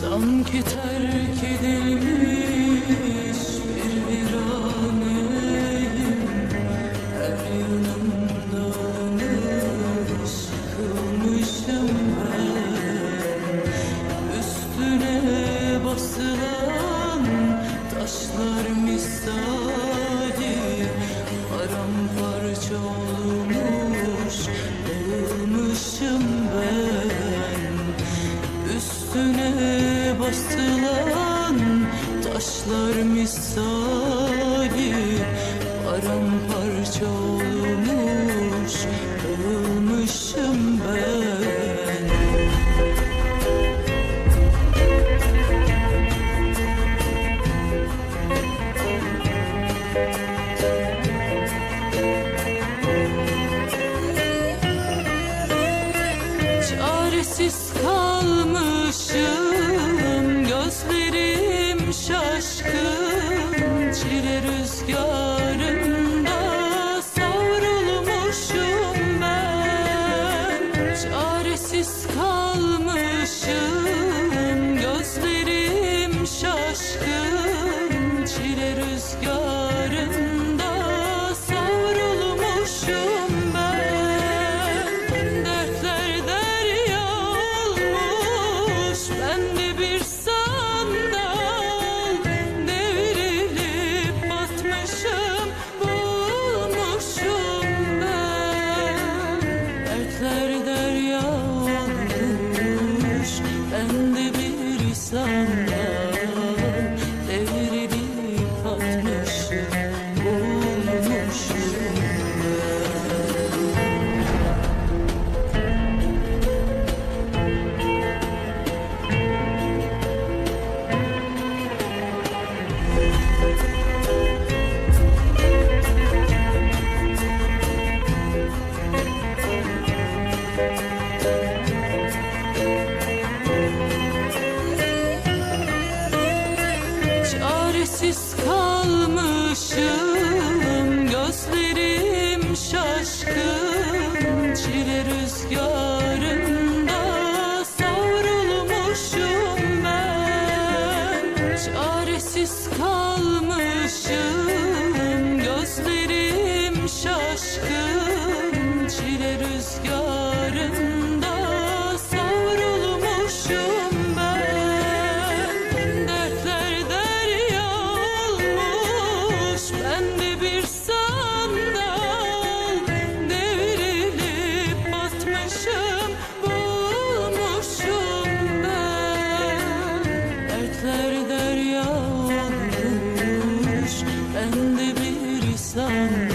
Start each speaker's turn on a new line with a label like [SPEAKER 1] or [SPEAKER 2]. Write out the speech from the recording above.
[SPEAKER 1] Sanki terk edilmiş bir viraneyim. Her yanım dağılmış, yıkılmışım ben Üstüne basılan sarsılan taşlar misali paramparça olmuş ölmüşüm ben. Çaresiz kal şaşkın çile rüzgar. bir rüzgarın slow.